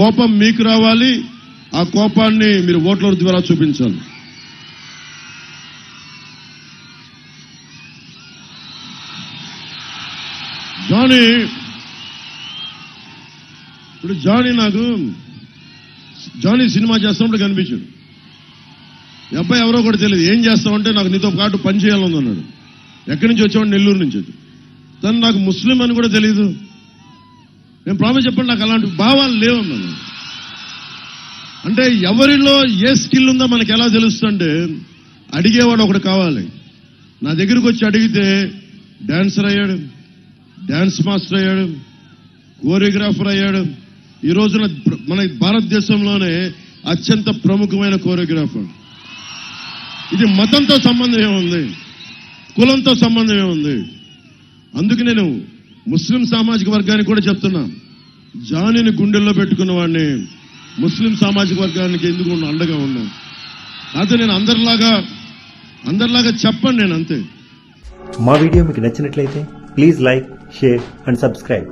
కోపం మీకు రావాలి ఆ కోపాన్ని మీరు ఓట్ల ద్వారా చూపించాలి. జానీ ఇప్పుడు జానీ నాకు జానీ సినిమా చేస్తున్నప్పుడు కనిపించాడు. ఈ అబ్బాయి ఎవరో కూడా తెలియదు ఏం చేస్తామంటే నాకు నీతో పాటు పని చేయాలని అన్నాడు ఎక్కడి నుంచి వచ్చామంటే నెల్లూరు నుంచి తను నాకు ముస్లిం అని కూడా తెలియదు నేను ప్రామిస్ చెప్పండి నాకు అలాంటి భావాలు లేవన్నాను అంటే ఎవరిలో ఏ స్కిల్ ఉందో మనకి ఎలా తెలుస్తుంటే అడిగేవాడు ఒకడు కావాలి. నా దగ్గరకు వచ్చి అడిగితే డాన్సర్ అయ్యాడు డాన్స్ మాస్టర్ అయ్యాడు కోరియోగ్రాఫర్ అయ్యాడు. ఈ రోజున మన భారతదేశంలోనే అత్యంత ప్రముఖమైన కోరియోగ్రాఫర్. ఇది మతంతో సంబంధం ఏముంది? కులంతో సంబంధం ఏముంది? అందుకు నేను ముస్లిం సామాజిక వర్గానికి కూడా చెప్తున్నా. జానిని గుండెల్లో పెట్టుకున్న వాడిని ముస్లిం సామాజిక వర్గానికి ఎందుకు ఉన్న- అండగా ఉన్నాం అయితే నేను అందరిలాగా అందరిలాగా చెప్పండి నేను అంతే. మా వీడియో మీకు నచ్చినట్లయితే please like share and subscribe.